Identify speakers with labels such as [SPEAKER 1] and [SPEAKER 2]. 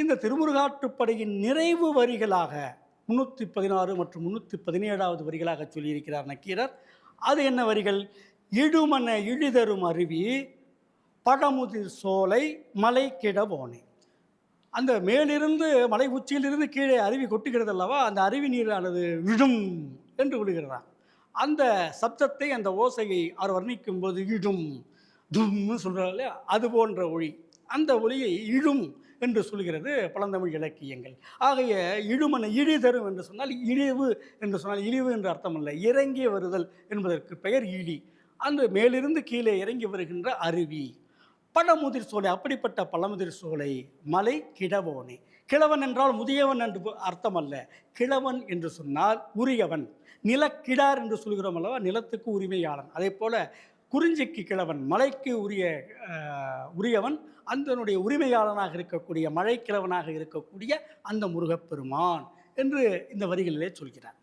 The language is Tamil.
[SPEAKER 1] இந்த திருமுருகாற்றுப்படையின் நிறைவு வரிகளாக முன்னூற்றி பதினாறு மற்றும் முன்னூற்றி பதினேழாவது வரிகளாக சொல்லியிருக்கிறார் நக்கீரர். அது என்ன வரிகள்? இடுமன இழிதரும் அருவி பழமுதிர் சோலை மலை கிடவோனே. அந்த மேலிருந்து மலை உச்சியிலிருந்து கீழே அருவி கொட்டுகிறது அல்லவா? அந்த அருவி நீரானது விடும் என்று விழுகிறதா அந்த சப்தத்தை அந்த ஓசையை அவர் வர்ணிக்கும் போது இடும். தும்னு சொல்கிறார் இல்லையா? அது போன்ற ஒளி. அந்த ஒளியை இழும் என்று சொல்கிறது பழந்தமிழ் இலக்கியங்கள். ஆகைய இழுமனை இழி தரும் என்று சொன்னால் இழிவு என்று சொன்னால் இழிவு என்று அர்த்தம் இறங்கி வருதல் என்பதற்கு பெயர் இழி. அந்த மேலிருந்து கீழே இறங்கி வருகின்ற அருவி. பழமுதிர் சோலை அப்படிப்பட்ட பழமுதிர் சோலை மலை கிழவோனே. கிழவன் என்றால் முதியவன் என்று அர்த்தம் அல்ல கிழவன் என்று சொன்னால் உரியவன். நிலக்கிடார் என்று சொல்கிறோம் அல்லவா நிலத்துக்கு உரிமையாளன். அதே போல குறிஞ்சிக்கு கிழவன் மலைக்கு உரிய உரியவன் அந்தனுடைய உரிமையாளனாக இருக்கக்கூடிய மழைக்கிழவனாக இருக்கக்கூடிய அந்த முருகப்பெருமான் என்று இந்த வரிகளிலே சொல்கிறார்.